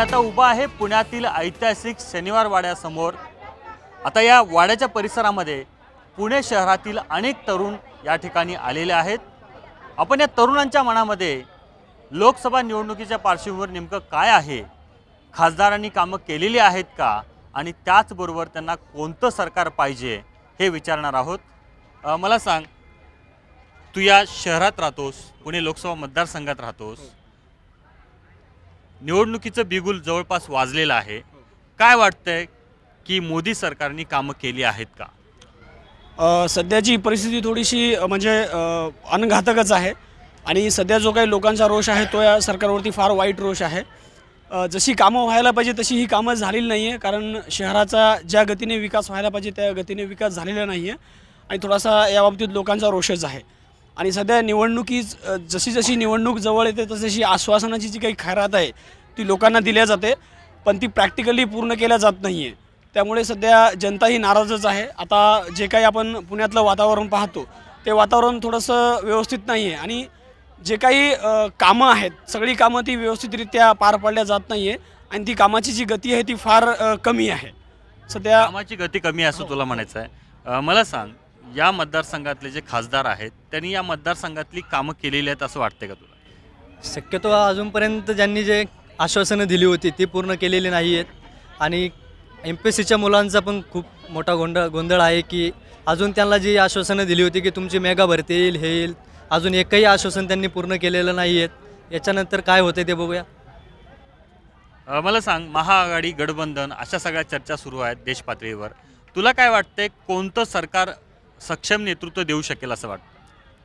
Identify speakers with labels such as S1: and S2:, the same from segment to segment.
S1: आता उभा आहे पुण्यातील ऐतिहासिक शनिवार वाड्यासमोर. आता या वाड्याच्या परिसरामध्ये पुणे शहरातील अनेक तरुण या ठिकाणी आलेले आहेत. आपण या तरुणांच्या मनामध्ये लोकसभा निवडणुकीच्या पार्श्वभूमीवर नेमकं काय आहे? खासदारांनी कामं केलेली आहेत का? आणि त्याचबरोबर त्यांना कोणतं सरकार पाहिजे हे विचारणार आहोत. अ, मला सांग तू या शहरात राहतोस पुणे लोकसभा मतदारसंघात राहतोस. निवडणुकीचं बिगुल जवळपास वाजलेलं आहे. काय वाटतंय की मोदी सरकारने कामं केली आहेत का?
S2: अ, सध्याची परिस्थिती थोडीशी अ, म्हणजे अ, अनघातकच आहे. आणि सध्या जो काही लोकांचा रोष आहे तो या सरकारवरती फार वाईट रोष आहे. अ, जशी कामं व्हायला पाहिजे तशी ही कामं झालेली नाही आहे कारण शहराचा ज्या गतीने विकास व्हायला पाहिजे त्या गतीने विकास झालेला नाही आहे आणि थोडासा याबाबतीत लोकांचा रोषच आहे. आणि सध्या निवडणुकी जशी जशी निवडणूक जवळ येते तसशी आश्वासनाची जी काही खैरात आहे ती लोकांना दिल्या जाते पण ती प्रॅक्टिकली पूर्ण केल्या जात नाही आहे त्यामुळे सध्या जनता ही नाराजच आहे. आता जे काही आपण पुण्यातलं वातावरण पाहतो ते वातावरण थोडंसं व्यवस्थित नाही आहे आणि जे काही कामं आहेत सगळी कामं ती व्यवस्थितरित्या पार पाडल्या जात नाही आहे आणि ती कामाची जी गती आहे ती फार कमी आहे. सध्या
S1: कामाची गती कमी आहे असं तुला म्हणायचं आहे मला सांग या मतदारसंघातले जे खासदार आहेत त्यांनी या मतदारसंघातली कामं केलेली आहेत असं वाटतंय का तुला?
S3: शक्यतो अजूनपर्यंत ज्यांनी जे आश्वासनं दिली होती ती पूर्ण केलेली नाही आहेत. आणि एम पी एस सीच्या मुलांचा पण खूप मोठा गोंधळ गोंधळ आहे की अजून त्यांना जी आश्वासनं दिली होती की तुमची मेगा भरती येईल हे येईल अजून एकही आश्वासन त्यांनी पूर्ण केलेलं नाही आहेत. याच्यानंतर काय होते ते बघूया.
S1: मला सांग महाआघाडी गठबंधन अशा सगळ्या चर्चा सुरू आहेत देश पातळीवर तुला काय वाटतंय कोणतं सरकार सक्षम नेतृत्व देऊ शकेल असं वाटतं.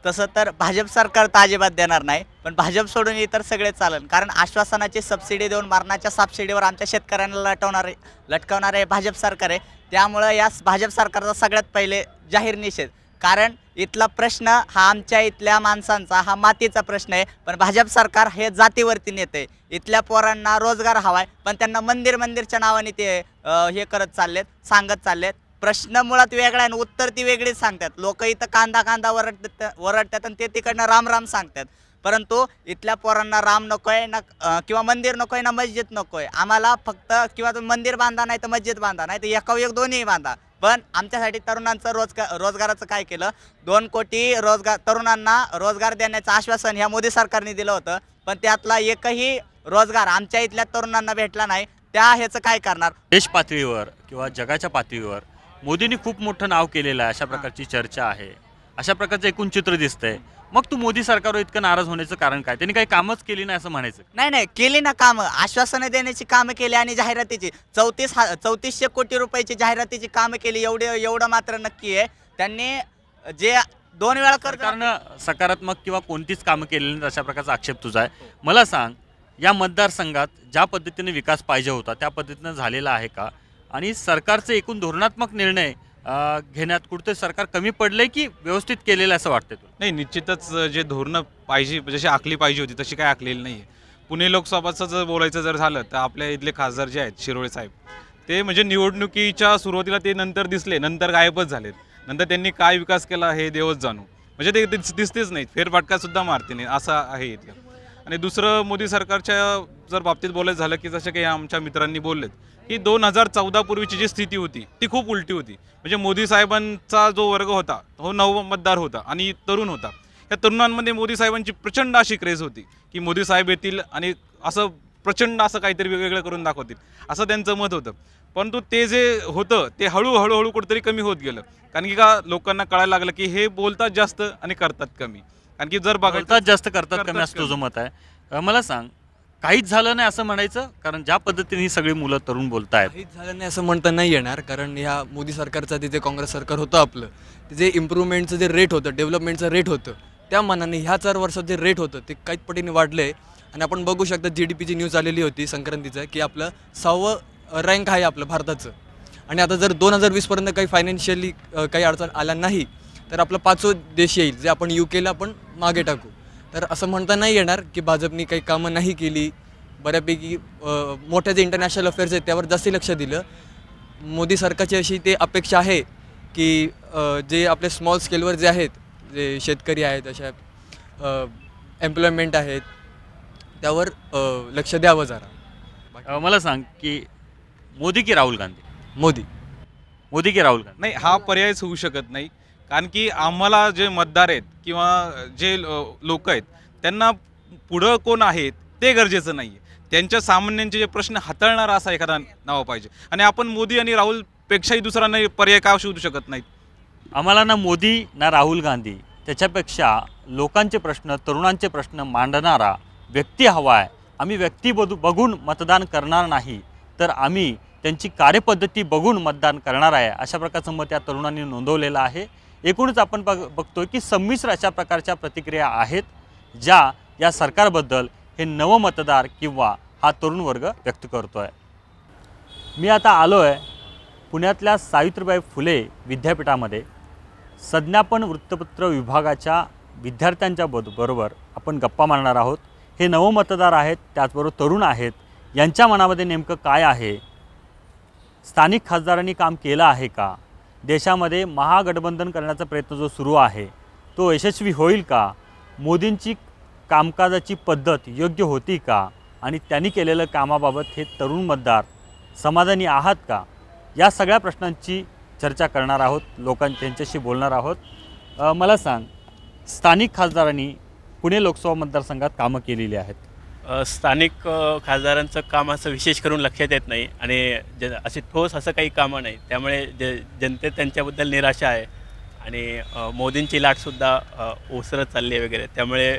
S4: तसं तर भाजप सरकार तर अजिबात देणार नाही पण भाजप सोडून इतर सगळे चालेल कारण आश्वासनाची सबसिडी देऊन मरणाच्या सबसिडीवर आमच्या शेतकऱ्यांना लटवणारे लटकवणारे भाजप सरकार आहे. त्यामुळं या भाजप सरकारचा सगळ्यात पहिले जाहीर निषेध. कारण इथला प्रश्न हा आमच्या इथल्या माणसांचा हा मातीचा प्रश्न आहे. पण भाजप सरकार हे जातीवरती नेते इथल्या पोरांना रोजगार हवा आहे पण त्यांना मंदिर मंदिरच्या नावाने ते हे करत चाललेत सांगत चाललेत. प्रश्न मुळात वेगळा आहे आणि उत्तर ती वेगळीच सांगतात. लोक इथं कांदा कांदा वरडतात वरडतात आणि ते तिकडनं राम राम सांगतात. परंतु इथल्या पोरांना राम नकोय ना किंवा मंदिर नकोय ना मस्जिद नकोय. आम्हाला फक्त किंवा तुम्ही मंदिर बांधा नाही तर मस्जिद बांधा नाही तर एका एक दोन्ही बांधा. पण आमच्यासाठी तरुणांचं रोजगार रोजगाराचं काय केलं? दोन कोटी रोजगार तरुणांना रोजगार देण्याचं आश्वासन ह्या मोदी सरकारने दिलं होतं. पण त्यातला एकही रोजगार आमच्या इथल्या तरुणांना भेटला नाही. त्या ह्याचं काय करणार?
S1: देश पातळीवर किंवा जगाच्या पातळीवर मोदींनी खूप मोठं नाव केलेलं आहे अशा प्रकारची चर्चा आहे. अशा प्रकारचं एकूण चित्र दिसतंय. मग तू मोदी सरकारवर इतकं नाराज होण्याचं कारण काय? त्यांनी काही कामच केली नाही असं म्हणायचं.
S4: नाही नाही केली ना कामं. आश्वासनं देण्याची कामं केली आणि जाहिरातीची. चौतीस हा चौतीसशे कोटी रुपयाची जाहिरातीची कामं केली एवढे एवढं मात्र नक्की आहे. त्यांनी जे दोन वेळा
S1: सरकारनं सकारात्मक किंवा कोणतीच कामं केलेली नाहीत अशा प्रकारचा आक्षेप तुझा आहे. मला सांग या मतदारसंघात ज्या पद्धतीने विकास पाहिजे होता त्या पद्धतीनं झालेला आहे का? आणि सरकारचे एकूण धोरणात्मक निर्णय घेण्यात कुठेतरी सरकार कमी पडलंय की व्यवस्थित केलेलं आहे असं वाटतं तुला?
S5: नाही निश्चितच जे धोरणं पाहिजे जशी आखली पाहिजे होती तशी काय आखलेली नाही आहे पुणे लोकसभाचं जर बोलायचं जर झालं तर आपल्या इथले खासदार जे आहेत शिरोळे साहेब ते म्हणजे निवडणुकीच्या सुरुवातीला ते नंतर दिसले नंतर गायबच झालेत. नंतर त्यांनी काय विकास केला हे देवच जाणू. म्हणजे ते दिस- दिसतेच नाहीत फेरफटकासुद्धा मारते नाही असं आहे इथलं. आणि दुसरं मोदी सरकारच्या जर बाबतीत बोलायचं झालं की जसं काही आमच्या मित्रांनी बोललेत की दोन हजार चौदा पूर्वीची जी स्थिती होती ती खूप उलटी होती. म्हणजे मोदी साहेबांचा जो वर्ग होता तो नव मतदार होता आणि तरुण होता. या तरुणांमध्ये मोदी साहेबांची प्रचंड अशी क्रेज होती की मोदी साहेब येतील आणि असं प्रचंड असं काहीतरी वेगवेगळं करून दाखवतील असं त्यांचं मत होतं. परंतु ते जे होतं ते हळू कुठेतरी कमी होत गेलं. कारण की का लोकांना कळायला लागलं की हे बोलतात जास्त आणि करतात कमी. कारण की जर बघायचं
S1: बोलतात जास्त करतात कमी असं तुझं. मत आहे. मला सांग काहीच झालं नाही असं म्हणायचं? कारण ज्या पद्धतीने ही सगळी मुलं तरुण बोलतायत.
S6: काहीच झालं नाही असं म्हणता नाही येणार कारण ह्या मोदी सरकारचं तिथे काँग्रेस सरकार होतं आपलं. जे इम्प्रूव्हमेंटचं जे रेट होतं डेव्हलपमेंटचं रेट होतं त्या मानाने ह्या चार वर्षात जे रेट होतं ते काही पटीने वाढलं आहे आणि आपण बघू शकता जी डी पीची न्यूज आलेली होती संक्रांतीचं की आपलं सहावं रँक आहे आपलं भारताचं. आणि आता जर दोन हजार वीसपर्यंत काही फायनान्शियली काही अडचण आल्या नाही तर आपलं पाचवं देश येईल. जे आपण यू केला आपण मागे टाकू. तर असं म्हणता नाही येणार की भाजपनी काही कामं नाही केली. बऱ्यापैकी मोठ्या जे इंटरनॅशनल अफेअर्स आहेत त्यावर जास्ती लक्ष दिलं. मोदी सरकारची अशी ते अपेक्षा आहे की जे आपले स्मॉल स्केलवर जे आहेत जे शेतकरी आहेत अशा एम्प्लॉयमेंट आहेत त्यावर लक्ष द्यावं जरा.
S1: मला सांग की मोदी की राहुल गांधी?
S6: मोदी.
S1: मोदी की राहुल गांधी.
S5: नाही हा पर्यायच होऊ शकत नाही. कारण की आम्हाला जे मतदार आहेत किंवा जे लोक आहेत त्यांना पुढं कोण आहेत ते गरजेचं नाही आहे त्यांच्या सामान्यांचे जे प्रश्न हाताळणारा असा एखादा नाव पाहिजे. आणि आपण मोदी आणि राहुलपेक्षाही दुसरा नाही पर्याय का शोधू शकत नाहीत?
S1: आम्हाला ना मोदी ना राहुल गांधी त्याच्यापेक्षा लोकांचे प्रश्न तरुणांचे प्रश्न मांडणारा व्यक्ती हवा आहे. आम्ही व्यक्ती बदू बघून मतदान करणार नाही तर आम्ही त्यांची कार्यपद्धती बघून मतदान करणार आहे. अशा प्रकारचं मत या तरुणांनी नोंदवलेलं आहे. एकूणच आपण बघ बघतो की संमिश्र अशा प्रकारच्या प्रतिक्रिया आहेत ज्या या सरकारबद्दल हे नवमतदार किंवा हा तरुण वर्ग व्यक्त करतो आहे मी आता आलो आहे पुण्यातल्या सावित्रीबाई फुले विद्यापीठामध्ये. संज्ञापन वृत्तपत्र विभागाच्या विद्यार्थ्यांच्या बद बरोबर आपण गप्पा मारणार आहोत. हे नवमतदार आहेत त्याचबरोबर तरुण आहेत. यांच्या मनामध्ये नेमकं काय आहे? स्थानिक खासदारांनी काम केलं आहे का? देशामध्ये महागठबंधन करण्याचा प्रयत्न जो सुरू आहे तो यशस्वी होईल का? मोदींची कामकाजाची पद्धत योग्य होती का? आणि त्यांनी केलेलं कामाबाबत हे तरुण मतदार समाधानी आहात का? या सगळ्या प्रश्नांची चर्चा करणार आहोत लोकां त्यांच्याशी बोलणार आहोत. मला सांग स्थानिक खासदारांनी पुणे लोकसभा मतदारसंघात कामं केलेली आहेत.
S7: स्थानिक खासदारांचं काम असं विशेष करून लक्षात येत नाही आणि ज असे ठोस असं काही कामं नाही. त्यामुळे ज जनतेत त्यांच्याबद्दल निराशा आहे आणि मोदींची लाटसुद्धा ओसरत चालली आहे वगैरे. त्यामुळे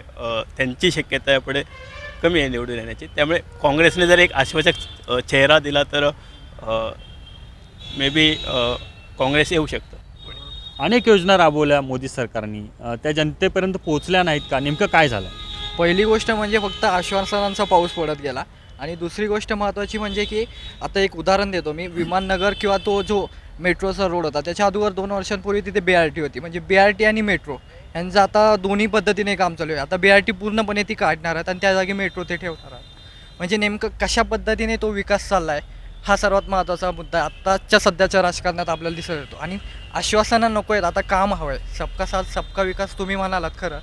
S7: त्यांची शक्यता यापुढे कमी आहे निवडून येण्याची. त्यामुळे काँग्रेसने जर एक आश्वासक चेहरा दिला तर मे बी काँग्रेस येऊ शकतं.
S1: अनेक योजना राबवल्या मोदी सरकारने. त्या जनतेपर्यंत पोहोचल्या नाहीत का? नेमकं काय झालं
S8: पहिली गोष्ट म्हणजे फक्त आश्वासनांचा पाऊस पडत गेला. आणि दुसरी गोष्ट महत्त्वाची म्हणजे की आता एक उदाहरण देतो मी. विमाननगर किंवा तो जो मेट्रोचा रोड होता त्याच्या अगोदर दोन वर्षांपूर्वी तिथे बी आर टी होती. म्हणजे बी आर टी आणि मेट्रो यांचं आता दोन्ही पद्धतीने काम चालू आहे. आता बी आर टी पूर्णपणे ती काढणार आहेत आणि त्या जागी मेट्रो ते ठेवणार आहेत. म्हणजे नेमकं कशा पद्धतीने तो विकास चालला आहे हा सर्वात महत्त्वाचा मुद्दा आहे. आत्ताच्या सध्याच्या राजकारणात आपल्याला दिसत येतो. आणि आश्वासनं नको आहेत. आता काम हवं आहे सबका साथ सबका विकास तुम्ही म्हणालात खरं.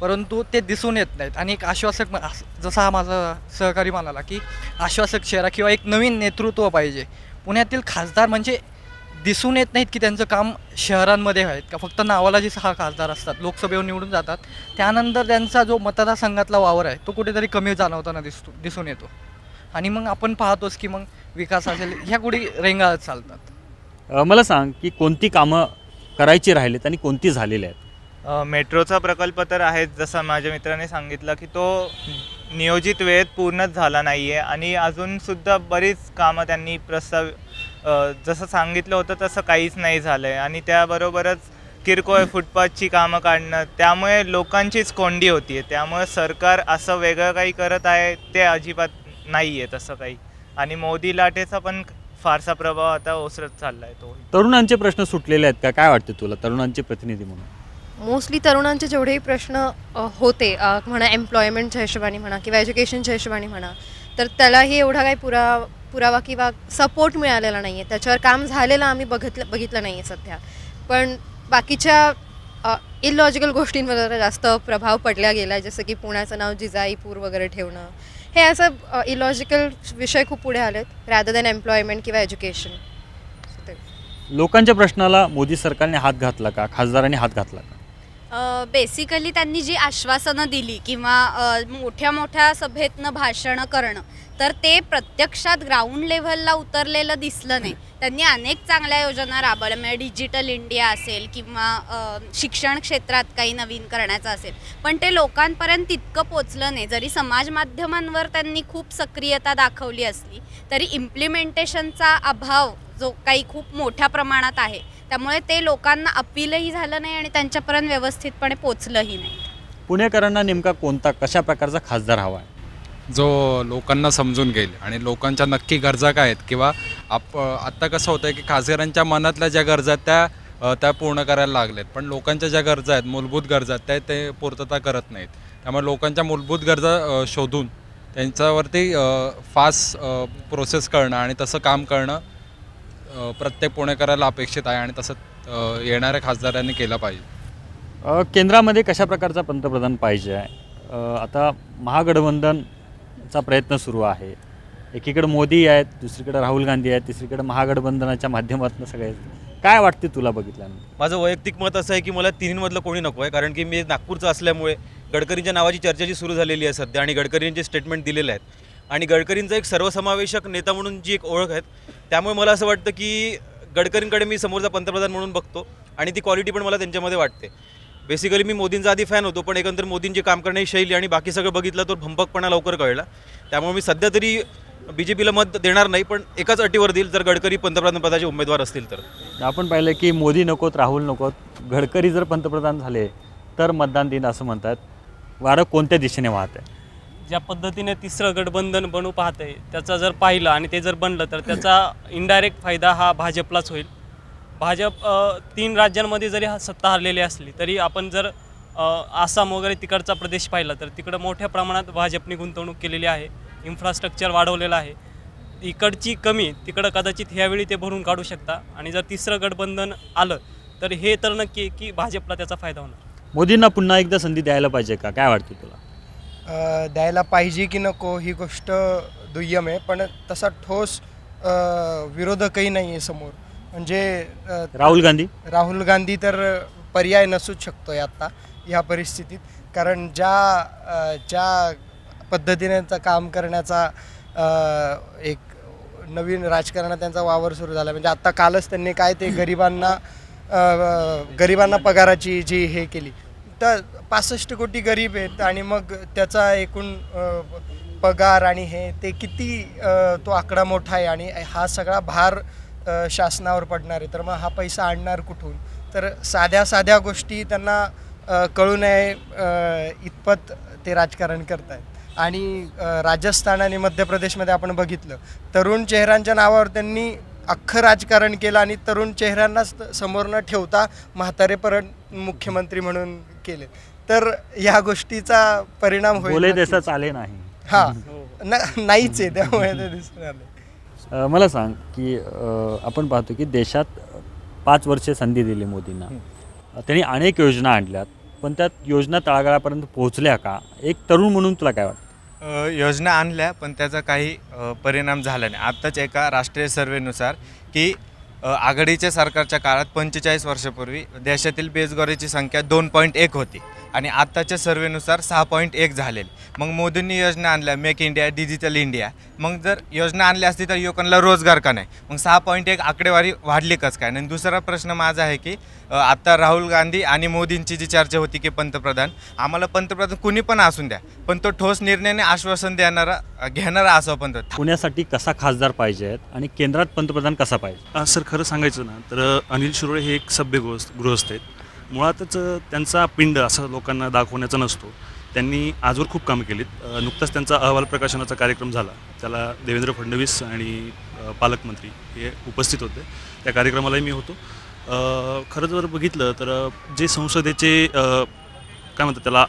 S8: परंतु ते दिसून येत नाहीत. आणि एक आश्वासक जसा हा माझा सहकारी म्हणाला की आश्वासक चेहरा किंवा एक नवीन नेतृत्व पाहिजे. पुण्यातील खासदार म्हणजे दिसून येत नाहीत की त्यांचं काम शहरांमध्ये आहेत का? फक्त नावाला जे सहा खासदार असतात लोकसभेवर निवडून जातात त्यानंतर त्यांचा जो मतदारसंघातला वावर आहे तो कुठेतरी कमी जाणवताना दिसतो दिसून येतो. आणि मग आपण पाहतोच की मग विकास असेल ह्या कुठे रेंगाळत चालतात.
S1: मला सांग की कोणती कामं करायची राहिलेत आणि कोणती झालेली आहेत?
S9: मेट्रोचा प्रकल्प तर आहेच जसं माझ्या मित्राने सांगितलं की तो नियोजित वेळेत पूर्णच झाला नाही आहे आणि अजूनसुद्धा बरीच कामं त्यांनी प्रस्ताव जसं सांगितलं होतं तसं काहीच नाही झालं आहे आणि त्याबरोबरच किरकोळ फुटपाथची कामं काढणं त्यामुळे लोकांचीच कोंडी होती आहे त्यामुळे सरकार असं वेगळं काही करत आहे ते अजिबात नाही आहे तसं काही. आणि मोदी लाटेचा पण फारसा प्रभाव आता ओसरत चालला आहे तो
S1: तरुणांचे प्रश्न सुटलेले आहेत का? काय वाटते तुला? तरुणांचे प्रतिनिधी म्हणून.
S10: मोस्टली तरुणांचे जेवढेही प्रश्न होते म्हणा एम्प्लॉयमेंटच्या हिशोबाने म्हणा किंवा एज्युकेशनच्या हिशोबाने म्हणा तर त्यालाही एवढा काही पुरा पुरावा किंवा सपोर्ट मिळालेला नाही आहे त्याच्यावर काम झालेलं आम्ही बघितलं बघितलं नाही आहे सध्या. पण बाकीच्या इलॉजिकल गोष्टींवर जास्त प्रभाव पडला गेला आहे जसं की पुण्याचं नाव जिजाईपूर वगैरे ठेवणं. हे असं इलॉजिकल विषय खूप पुढे आलेत रॅदर दॅन एम्प्लॉयमेंट किंवा एज्युकेशन
S1: लोकांच्या प्रश्नाला मोदी सरकारने हात घातला का? खासदारांनी हात घातला का?
S11: बेसिकली त्यांनी जी आश्वासनं दिली किंवा मोठ्या मोठ्या सभेतनं भाषणं करणं तर ते प्रत्यक्षात ग्राउंड लेव्हलला उतरलेलं दिसलं नाही. त्यांनी अनेक चांगल्या योजना राबवल्या. म्हणजे डिजिटल इंडिया असेल किंवा शिक्षण क्षेत्रात काही नवीन करण्याचं असेल. पण ते लोकांपर्यंत तितकं पोचलं नाही. जरी समाज माध्यमांवर त्यांनी खूप सक्रियता दाखवली असली तरी इम्प्लिमेंटेशनचा अभाव जो काही खूप मोठ्या प्रमाणात आहे त्यामुळे ते लोकांना अपीलही झालं नाही आणि त्यांच्यापर्यंत व्यवस्थितपणे पोचलंही नाही.
S1: पुणेकरांना नेमका कोणता कशा प्रकारचा खासदार हवा आहे?
S5: जो लोकांना समजून घेईल आणि लोकांच्या नक्की गरजा काय आहेत किंवा आप आत्ता कसं होतं की खासदारांच्या मनातल्या ज्या गरजा आहेत त्या त्या पूर्ण करायला लागलेत. पण लोकांच्या ज्या गरजा आहेत मूलभूत गरजा आहेत त्या ते पूर्तता करत नाहीत. त्यामुळे लोकांच्या मूलभूत गरजा शोधून त्यांच्यावरती फास्ट प्रोसेस करणं आणि तसं काम करणं प्रत्येक पुणेकराला अपेक्षित आहे आणि तसं येणाऱ्या खासदारांनी केलं पाहिजे.
S1: केंद्रामध्ये कशा प्रकारचा पंतप्रधान पाहिजे आहे? आता महागठबंधनचा प्रयत्न सुरू आहे. एकीकडे मोदी आहेत दुसरीकडे राहुल गांधी आहेत तिसरीकडे महागठबंधनाच्या माध्यमातून सगळे आहेत. काय वाटते तुला बघितल्यानंतर?
S12: माझं वैयक्तिक मत असं आहे की मला तिन्हीमधलं कोणी नको आहे कारण की मी नागपूरचं असल्यामुळे गडकरींच्या नावाची चर्चा जी सुरू झालेली आहे सध्या आणि गडकरींचे स्टेटमेंट दिलेले आहेत आणि गडकरींचा एक सर्वसमावेशक नेता म्हणून जी एक ओळख आहे त्यामुळे मला असं वाटतं की गडकरींकडे मी समोरचा पंतप्रधान म्हणून बघतो आणि ती क्वालिटी पण मला त्यांच्यामध्ये वाटते. बेसिकली मी मोदींचा आधी फॅन होतो पण एकंदर मोदींची काम करण्याची शैली आणि बाकी सगळं बघितलं तर भंपकपणा लवकर कळला. त्यामुळे मी सध्या तरी बी जे पीला मत देणार नाही पण एकाच अटीवर देईल जर गडकरी पंतप्रधानपदाचे उमेदवार असतील तर.
S1: आपण पाहिलं की मोदी नकोत राहुल नकोत गडकरी जर पंतप्रधान झाले तर मतदान देईन असं म्हणतात. वारं कोणत्या दिशेने वाहत आहे?
S13: ज्या पद्धतीने तिसरं गठबंधन बनू पाहतंय त्याचा जर पाहिलं आणि ते जर बनलं तर त्याचा इनडायरेक्ट फायदा हा भाजपलाच होईल. भाजप तीन राज्यांमध्ये जरी हा सत्ता हरलेली असली तरी आपण जर आसाम वगैरे तिकडचा प्रदेश पाहिला तर तिकडं मोठ्या प्रमाणात भाजपने गुंतवणूक केलेली आहे. इन्फ्रास्ट्रक्चर वाढवलेलं आहे. इकडची कमी तिकडं कदाचित ह्यावेळी ते भरून काढू शकता. आणि जर तिसरं गठबंधन आलं तर हे तर नक्की की भाजपला त्याचा फायदा होणार.
S1: मोदींना पुन्हा एकदा संधी द्यायला पाहिजे का? काय वाटतं तुला?
S14: द्यायला पाहिजे की नको ही गोष्ट दुय्यम आहे. पण तसा ठोस विरोधकही नाही आहे समोर. म्हणजे
S1: राहुल गांधी?
S14: राहुल गांधी तर पर्याय नसूच शकतो आत्ता ह्या परिस्थितीत. कारण ज्या ज्या पद्धतीने त्यांचं काम करण्याचा एक नवीन राजकारणात त्यांचा वावर सुरू झाला. म्हणजे आत्ता कालच त्यांनी काय ते गरिबांना गरिबांना पगाराची जी हे केली. तर पासष्ट कोटी गरीब आहेत आणि मग त्याचा एकूण पगार आणि हे ते किती तो आकडा मोठा आहे आणि हा सगळा भार शासनावर पडणार आहे. तर मग हा पैसा आणणार कुठून? तर साध्या साध्या गोष्टी त्यांना कळू नये इतपत ते राजकारण करत आहेत आणि राजस्थान आणि मध्य प्रदेशमध्ये आपण बघितलं तरुण चेहऱ्यांच्या नावावर त्यांनी अख्खं राजकारण केलं आणि तरुण चेहऱ्यांनाच समोरनं समोर न ठेवता म्हातारेपर्यंत मुख्यमंत्री म्हणून केले तर ह्या गोष्टीचा परिणाम होईल
S1: बोले. तसं चाले नाही.
S14: हा. न नाहीच आहे त्यामुळे ते दिसून आलं.
S1: अ, मला सांग की अ, आपण पाहतो की देशात पाच वर्षे संधी दिली मोदींना. त्यांनी अनेक योजना आणल्यात पण त्या योजना तळागाळापर्यंत पोहोचल्या का? एक तरुण म्हणून तुला काय वाटतं?
S9: अ, योजना आणल्या पण त्याचा काही अ, परिणाम झाला नाही. आत्ताच एका राष्ट्रीय सर्वेनुसार की आघाडीच्या सरकारच्या काळात पंचेचाळीस वर्षापूर्वी देशातील बेरोजगारीची संख्या दोन पॉईंट एक होती आणि आत्ताच्या सर्वेनुसार सहा पॉईंट एक झालेली. मग मोदींनी योजना आणल्या मेक इंडिया डिजिटल इंडिया मग जर योजना आणल्या असती तर युवकांना रोजगार का नाही? मग सहा पॉईंट एक आकडेवारी वाढली कस काय? आणि दुसरा प्रश्न माझा आहे की आत्ता राहुल गांधी आणि मोदींची जी चर्चा होती की पंतप्रधान आम्हाला पंतप्रधान कुणी पण असून द्या पण तो ठोस निर्णयाने आश्वासन देणारा घेणारा असावा पंतप्रधान.
S1: पुण्यासाठी कसा खासदार पाहिजे आहेत आणि केंद्रात पंतप्रधान कसा पाहिजे?
S15: सर खरं सांगायचं ना तर अनिल शिरोळे हे एक सभ्य गृहस्थ गृहस्थ आहेत. मुळातच त्यांचा पिंड असा लोकांना दाखवण्याचा नसतो. त्यांनी आजवर खूप कामं केलीत. नुकताच त्यांचा अहवाल प्रकाशनाचा कार्यक्रम झाला. त्याला देवेंद्र फडणवीस आणि पालकमंत्री हे उपस्थित होते. त्या कार्यक्रमालाही मी होतो. खरं जर बघितलं तर जे संसदेचे काय म्हणतात त्याला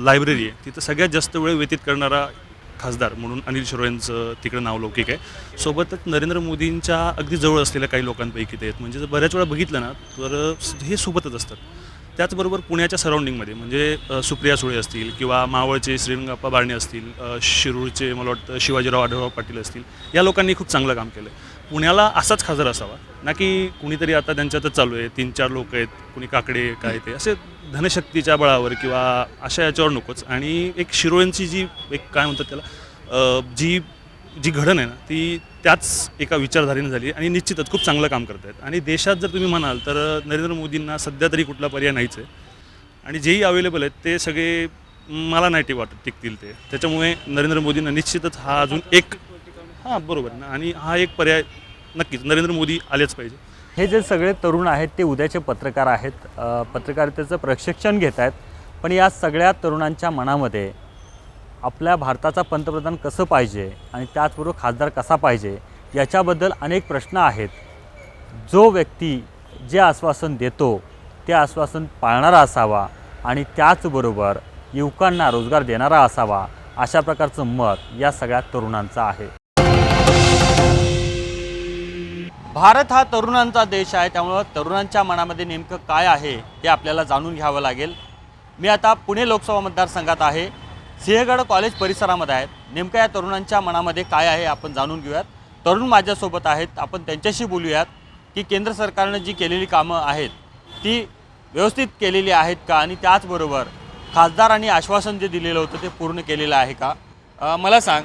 S15: लायब्ररी आहे तिथं सगळ्यात जास्त वेळ व्यतीत करणारा खासदार म्हणून अनिल शिरोळेंचं तिकडं नाव लौकिक आहे. सोबतच नरेंद्र मोदींच्या अगदी जवळ असलेल्या काही लोकांपैकी ते आहेत. म्हणजे जर बऱ्याच वेळा बघितलं ना तर हे सोबतच असतात. त्याचबरोबर पुण्याच्या सराउंडिंगमध्ये म्हणजे सुप्रिया सुळे असतील किंवा मावळचे श्रीरंगाप्पा बारणे असतील शिरूरचे मला वाटतं शिवाजीराव आढळराव पाटील असतील या लोकांनी खूप चांगलं काम केलं पुण्याला असाच खासदार असावा. ना की कुणीतरी आता त्यांच्यातच चालू आहे. तीन चार लोक आहेत. कुणी काकडे काय ते असे धनशक्तीच्या बळावर किंवा अशा याच्यावर नकोच. आणि एक शिरोळ्यांची जी एक काय म्हणतात त्याला जी जी घडण आहे ना ती त्याच एका विचारधारेने झाली आणि निश्चितच खूप चांगलं काम करत आहेत आणि देशात जर तुम्ही म्हणाल तर नरेंद्र मोदींना सध्या तरी कुठला पर्याय नाहीच आहे. आणि जेही अवेलेबल आहेत ते सगळे मला नाही टी वाटत टिकतील ते. त्याच्यामुळे नरेंद्र मोदींना निश्चितच हा अजून एक हां बरोबर ना. आणि हा एक पर्याय नक्कीच नरेंद्र मोदी आलेच पाहिजे.
S1: हे जे सगळे तरुण आहेत ते उद्याचे पत्रकार आहेत. पत्रकारितेचं प्रशिक्षण घेत आहेत. पण या सगळ्या तरुणांच्या मनामध्ये आपल्या भारताचा पंतप्रधान कसं पाहिजे आणि त्याचबरोबर खासदार कसा पाहिजे याच्याबद्दल अनेक प्रश्न आहेत. जो व्यक्ती जे आश्वासन देतो ते आश्वासन पाळणारा असावा आणि त्याचबरोबर युवकांना रोजगार देणारा असावा अशा प्रकारचं मत या सगळ्या तरुणांचं आहे. भारत हा तरुणांचा देश आहे त्यामुळं तरुणांच्या मनामध्ये नेमकं काय आहे हे आपल्याला जाणून घ्यावं लागेल. मी आता पुणे लोकसभा मतदारसंघात आहे. सिंहगड कॉलेज परिसरामध्ये आहेत. नेमक्या या तरुणांच्या मनामध्ये काय आहे आपण जाणून घेऊयात. तरुण माझ्यासोबत आहेत. आपण त्यांच्याशी बोलूयात की केंद्र सरकारनं जी केलेली कामं आहेत ती व्यवस्थित केलेली आहेत का? आणि त्याचबरोबर खासदारांनी आश्वासन जे दिलेलं होतं ते पूर्ण केलेलं आहे का? मला सांग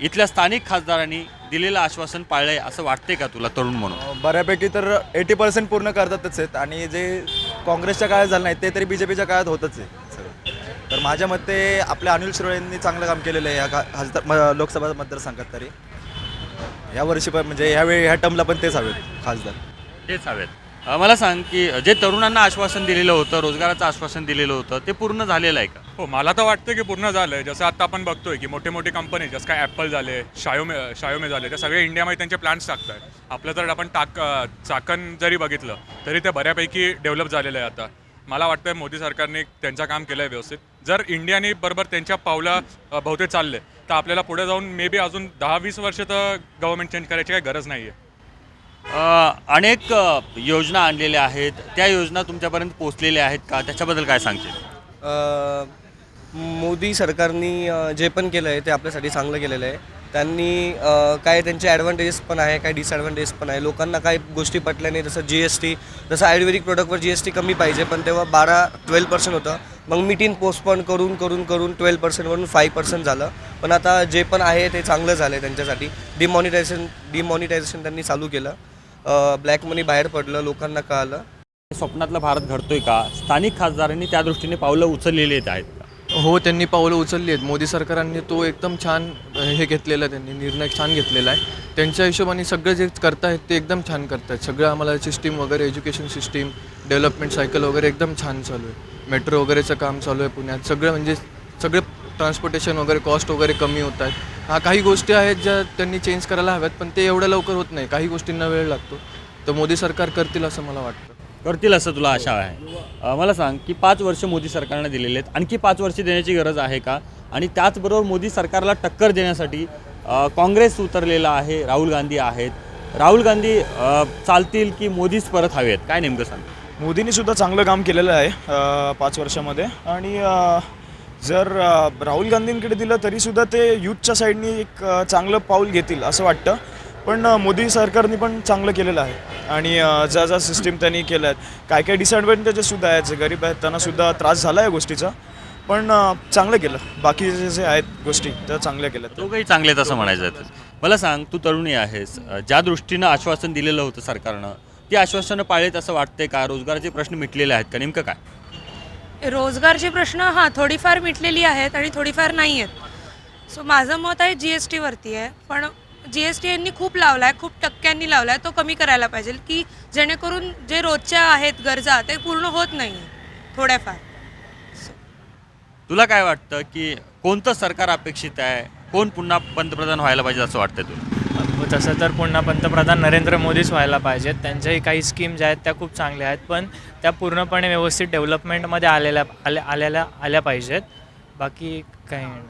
S1: इथल्या स्थानिक खासदारांनी दिलेलं आश्वासन पाळलं आहे असं वाटते का तुला तरुण म्हणून?
S5: बऱ्यापैकी तर एटी पर्सेंट पूर्ण करतातच आहेत आणि जे काँग्रेसच्या काळात झालं नाही ते तरी बी जे पीच्या काळात होतच आहे सगळं. तर माझ्या मते आपल्या अनिल शिरोळे यांनी चांगलं काम केलेलं आहे या का खासदार म- लोकसभा मतदारसंघात तरी. या वर्षी पण म्हणजे यावेळी ह्या टर्मला पण तेच हवेत खासदार.
S1: तेच हवेत. मला सांग की जे तरुणांना आश्वासन दिलेलं होतं रोजगाराचं आश्वासन दिलेलं होतं ते पूर्ण झालेलं आहे का?
S16: हो मला तर वाटतं की पूर्ण झालं आहे जसं आता आपण बघतोय की मोठे मोठे कंपनी जसं काय ॲपल झाले शायोमे शायोमे झाले ते सगळे इंडियामध्ये त्यांचे प्लांट्स टाकत आहेत आपलं जर आपण टाक चाकण जरी बघितलं तरी ते बऱ्यापैकी डेव्हलप झालेलं आहे आता. मला वाटतं मोदी सरकारने त्यांचं काम केलं आहे व्यवस्थित. जर इंडियाने बरोबर त्यांच्या पावला बहुतेक चालले तर आपल्याला पुढे जाऊन मे बी अजून दहा वीस वर्ष तर गव्हर्नमेंट चेंज करायची काही गरज नाही आहे
S1: अनेक योजना आणलेल्या आहेत. त्या योजना तुमच्यापर्यंत पोहोचलेल्या आहेत का? त्याच्याबद्दल काय
S17: सांगते मोदी सरकारनी जे पण केलं आहे ते आपल्यासाठी चांगलं केलेलं आहे. त्यांनी काय त्यांचे ॲडव्हान्टेजेस पण आहे काय डिसॲडव्हान्टेजेस पण आहे. लोकांना काही गोष्टी पटल्या नाही जसं जी एस टी जसं आयुर्वेदिक प्रोडक्टवर जी एस टी कमी पाहिजे पण तेव्हा बारा ट्वेल्व पर्सेंट होतं. मग मिटिंग पोस्टपोन करून करून करून ट्वेल्व पर्सेंटवरून फाईव्ह पर्सेंट झालं. पण आता जे पण आहे ते चांगलं झालं आहे त्यांच्यासाठी. डिमॉनिटायझेशन डिमॉनिटायझेशन त्यांनी चालू केलं. ब्लॅक मनी बाहेर पडलं लोकांना कळालं.
S1: स्वप्नातला भारत घडतोय का? स्थानिक खासदारांनी त्या दृष्टीने पावलं उचललेली आहेत का?
S18: हो त्यांनी पावलं उचलली आहेत. मोदी सरकारांनी तो एकदम छान हे घेतलेला आहे त्यांनी निर्णय छान घेतलेला आहे. त्यांच्या हिशोबाने सगळं जे करतायत ते एकदम छान करतायत सगळं आम्हाला सिस्टीम वगैरे एज्युकेशन सिस्टीम डेव्हलपमेंट सायकल वगैरे एकदम छान चालू आहे. मेट्रो वगैरेचं काम चालू आहे पुण्यात. सगळं म्हणजे सगळे ट्रान्सपोर्टेशन वगैरे कॉस्ट वगैरे कमी होत आहेत. हा काही गोष्टी आहेत ज्या त्यांनी चेंज करायला हव्यात पण ते एवढ्या लवकर होत नाही. काही गोष्टींना वेळ लागतो. तर मोदी सरकार करतील असं मला वाटतं.
S1: करतील असं तुला आशा आहे? अ, मला सांग की पाच वर्ष मोदी सरकारनं दिलेले आहेत. आणखी पाच वर्ष देण्याची गरज आहे का? आणि त्याचबरोबर मोदी सरकारला टक्कर देण्यासाठी अ, काँग्रेस उतरलेला आहे राहुल गांधी आहेत. राहुल गांधी अ, चालतील की मोदीच परत हवेत? काय नेमकं सांग?
S19: मोदींनी सुद्धा चांगलं काम केलेलं आहे अ, पाच वर्षामध्ये. आणि अ, जर राहुल गांधींकडे दिलं तरीसुद्धा ते यूथच्या साईडनी एक चांगलं पाऊल घेतील असं वाटतं. पण मोदी सरकारने पण चांगलं केलेलं आहे. आणि ज्या ज्या सिस्टीम त्यांनी केल्या आहेत काय काय डिसॲडव्हान्टेजेससुद्धा आहेत जे गरीब आहेत त्यांनासुद्धा त्रास झाला आहे गोष्टीचा. पण चांगलं केलं. बाकी जे जे आहेत गोष्टी त्या चांगल्या केल्या
S1: दोघंही चांगले आहेत असं म्हणायचं आहे. मला सांग तू तरुणी आहेस. ज्या दृष्टीनं आश्वासन दिलेलं होतं सरकारनं ती आश्वासनं पाळलीत असं वाटतंय का? रोजगाराचे प्रश्न मिटलेले आहेत का? नेमकं काय?
S20: रोजगारचे प्रश्न हां थोडीफार मिटलेली आहेत आणि थोडीफार नाही आहेत सो माझं मत आहे जी एस टीवरती आहे. पण जी एस टी यांनी खूप लावला आहे खूप टक्क्यांनी लावला आहे तो कमी करायला पाहिजे की जेणेकरून जे रोजच्या आहेत गरजा ते पूर्ण होत नाही थोड्याफार.
S1: तुला काय वाटतं की कोणतं सरकार अपेक्षित आहे? कोण पुन्हा पंतप्रधान व्हायला पाहिजे असं वाटतं तुला?
S21: तसं तर पुन्हा पंतप्रधान नरेंद्र मोदीच व्हायला पाहिजेत. त्यांच्याही काही स्कीम ज्या आहेत त्या खूप चांगल्या आहेत पण त्या पूर्णपणे व्यवस्थित डेव्हलपमेंटमध्ये आलेल्या आल्या आलेल्या आल्या पाहिजेत. बाकी काही नाही.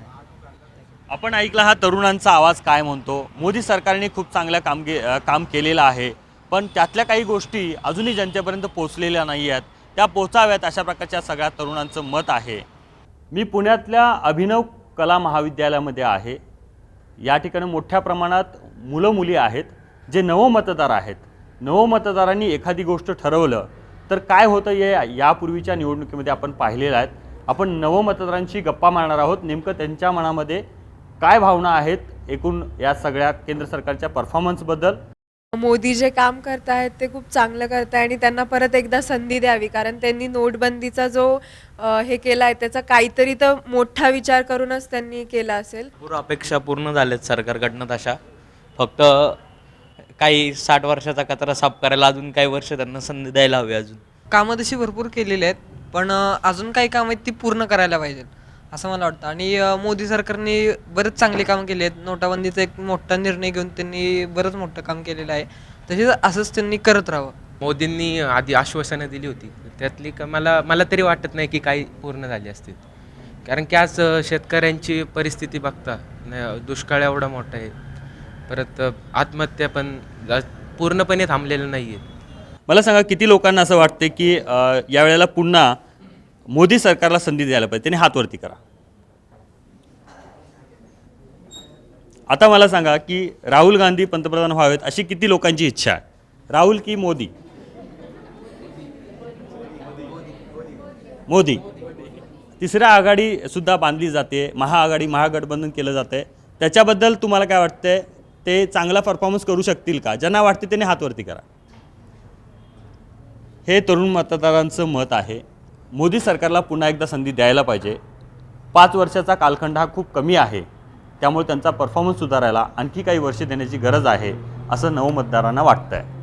S1: आपण ऐकला हा तरुणांचा आवाज काय म्हणतो? मोदी सरकारने खूप चांगलं कामगे काम केलेलं आहे पण त्यातल्या काही गोष्टी अजूनही जनतेपर्यंत पोचलेल्या नाही आहेत. त्या पोचाव्यात अशा प्रकारच्या सगळ्या तरुणांचं मत आहे. मी पुण्यातल्या अभिनव कला महाविद्यालयामध्ये आहे. या ठिकाणी मोठ्या प्रमाणात मुलं मुली आहेत जे नवमतदार आहेत. नवमतदारांनी एखादी गोष्ट ठरवलं तर काय होतं हे यापूर्वीच्या निवडणुकीमध्ये आपण पाहिलेलं आहेत आपण नवमतदारांशी गप्पा मारणार आहोत. नेमकं त्यांच्या मनामध्ये काय भावना आहेत एकूण या सगळ्या केंद्र सरकारच्या परफॉर्मन्सबद्दल?
S22: मोदी जे काम करत आहेत ते खूप चांगलं करत आहे आणि त्यांना परत एकदा संधी द्यावी कारण त्यांनी नोटबंदीचा जो अ, हे केला आहे त्याचा काहीतरी तर मोठा विचार करूनच त्यांनी केला असेल.
S23: भरपूर अपेक्षा पूर्ण झाल्यात सरकारकडनं तशा. फक्त काही साठ वर्षाचा कचरा साफ करायला अजून काही वर्ष त्यांना संधी द्यायला हवी अजून.
S6: कामं तशी भरपूर केलेली आहेत पण अजून काही कामं आहेत ती पूर्ण करायला पाहिजेत असं मला वाटतं. आणि मोदी सरकारने बरेच चांगली कामं केली आहेत. नोटाबंदीचा एक मोठा निर्णय घेऊन त्यांनी बरंच मोठं काम केलेलं आहे. तसेच असंच त्यांनी करत राहावं.
S7: मोदींनी आधी आश्वासनं दिली होती. त्यातली का मला मला तरी वाटत नाही की काही पूर्ण झाली असतील कारण की आज शेतकऱ्यांची परिस्थिती बघता न- दुष्काळ एवढा मोठा आहे. परत आत्महत्या पण पूर्णपणे थांबलेलं नाही आहे
S1: मला सांगा किती लोकांना असं वाटते की यावेळेला पुन्हा मोदी सरकारला संधी द्यायला पाहिजे त्यांनी हातवरती करा? आता मला सांगा की राहुल गांधी पंतप्रधान व्हावेत अशी किती लोकांची इच्छा आहे? राहुल की मोदी? मोदी. तिसऱ्या आघाडी सुद्धा बांधली जाते महाआघाडी महागठबंधन केलं जाते त्याच्याबद्दल तुम्हाला काय वाटतंय? ते चांगला परफॉर्मन्स करू शकतील का? ज्यांना वाटते त्यांनी हातवरती करा. हे तरुण मतदारांचं मत आहे. मोदी सरकारला पुन्हा एकदा संधी द्यायला पाहिजे. पाच वर्षाचा कालखंड हा खूप कमी आहे. त्यामुळे त्यांचा परफॉर्मन्स सुधारायला आणखी काही वर्षे देण्याची गरज आहे असं नवमतदारांना वाटतं आहे